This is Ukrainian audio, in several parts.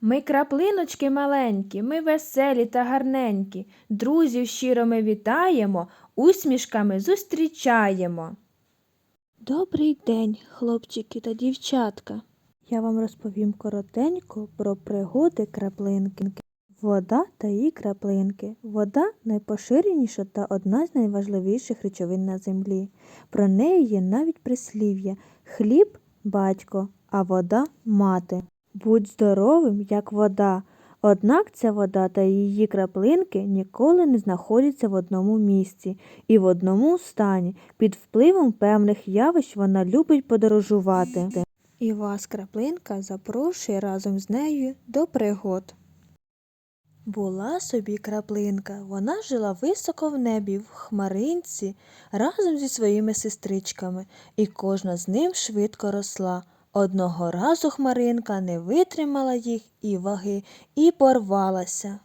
Ми краплиночки маленькі, ми веселі та гарненькі, друзів щиро ми вітаємо, усмішками зустрічаємо. Добрий день, хлопчики та дівчатка. Я вам розповім коротенько про пригоди краплинки. Вода та її краплинки. Вода найпоширеніша та одна з найважливіших речовин на землі. Про неї є навіть прислів'я хліб батько, а вода мати. Будь здоровим, як вода. Однак ця вода та її краплинки ніколи не знаходяться в одному місці і в одному стані. Під впливом певних явищ вона любить подорожувати. І вас краплинка запрошує разом з нею до пригод. Була собі краплинка. Вона жила високо в небі, в хмаринці, разом зі своїми сестричками, і кожна з ним швидко росла. Одного разу хмаринка не витримала їх і ваги і порвалася.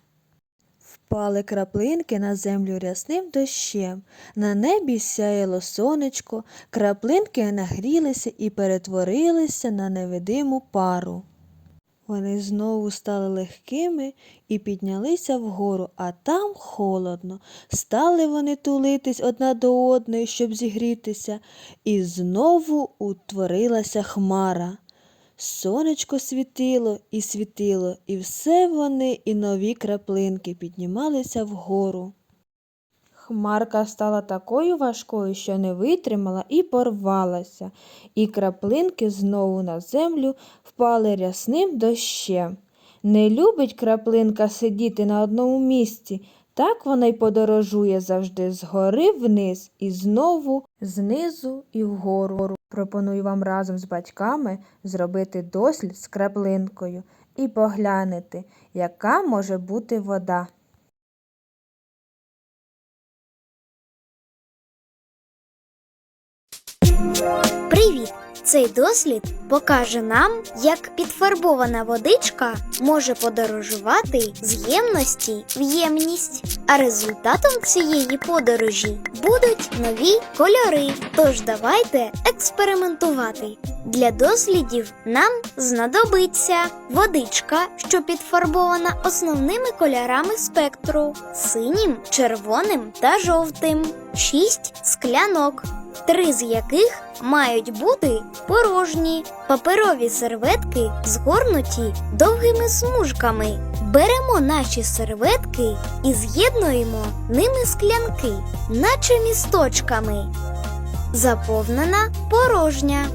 Впали краплинки на землю рясним дощем. На небі сяяло сонечко, краплинки нагрілися і перетворилися на невидиму пару. Вони знову стали легкими і піднялися вгору, а там холодно. Стали вони тулитись одна до одної, щоб зігрітися, і знову утворилася хмара. Сонечко світило і світило, і все вони і нові краплинки піднімалися вгору. Хмарка стала такою важкою, що не витримала і порвалася, і краплинки знову на землю впали рясним дощем. Не любить краплинка сидіти на одному місці, так вона й подорожує завжди згори вниз і знову знизу і вгору. Пропоную вам разом з батьками зробити дослід з краплинкою і поглянути, яка може бути вода. Привіт! Цей дослід покаже нам, як підфарбована водичка може подорожувати з ємності в ємність. А результатом цієї подорожі будуть нові кольори. Тож давайте експериментувати. Для дослідів нам знадобиться водичка, що підфарбована основними кольорами спектру синім, червоним та жовтим, шість склянок, три з яких мають бути порожні, паперові серветки згорнуті довгими смужками. Беремо наші серветки і з'єднуємо ними склянки, наче місточками. Заповнена порожня.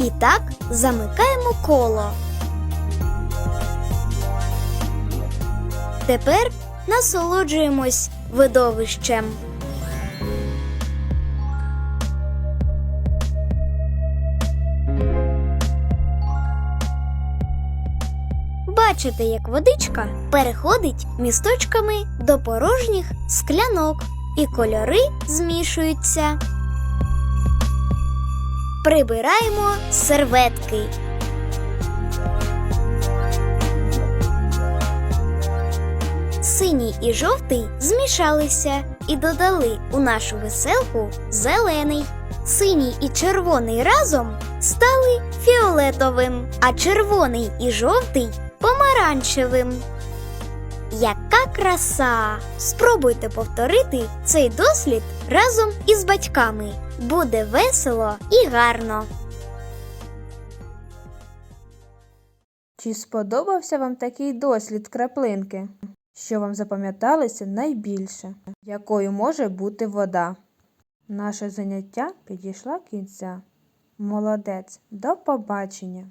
І так замикаємо коло. Тепер насолоджуємось видовищем. Бачите, як водичка переходить місточками до порожніх склянок, і кольори змішуються. Прибираємо серветки. Синій і жовтий змішалися і додали у нашу веселку зелений. Синій і червоний разом стали фіолетовим, а червоний і жовтий помаранчевим. Яка краса! Спробуйте повторити цей дослід разом із батьками. Буде весело і гарно. Чи сподобався вам такий дослід краплинки? Що вам запам'яталося найбільше? Якою може бути вода? Наше заняття підійшло кінця. Молодець, до побачення!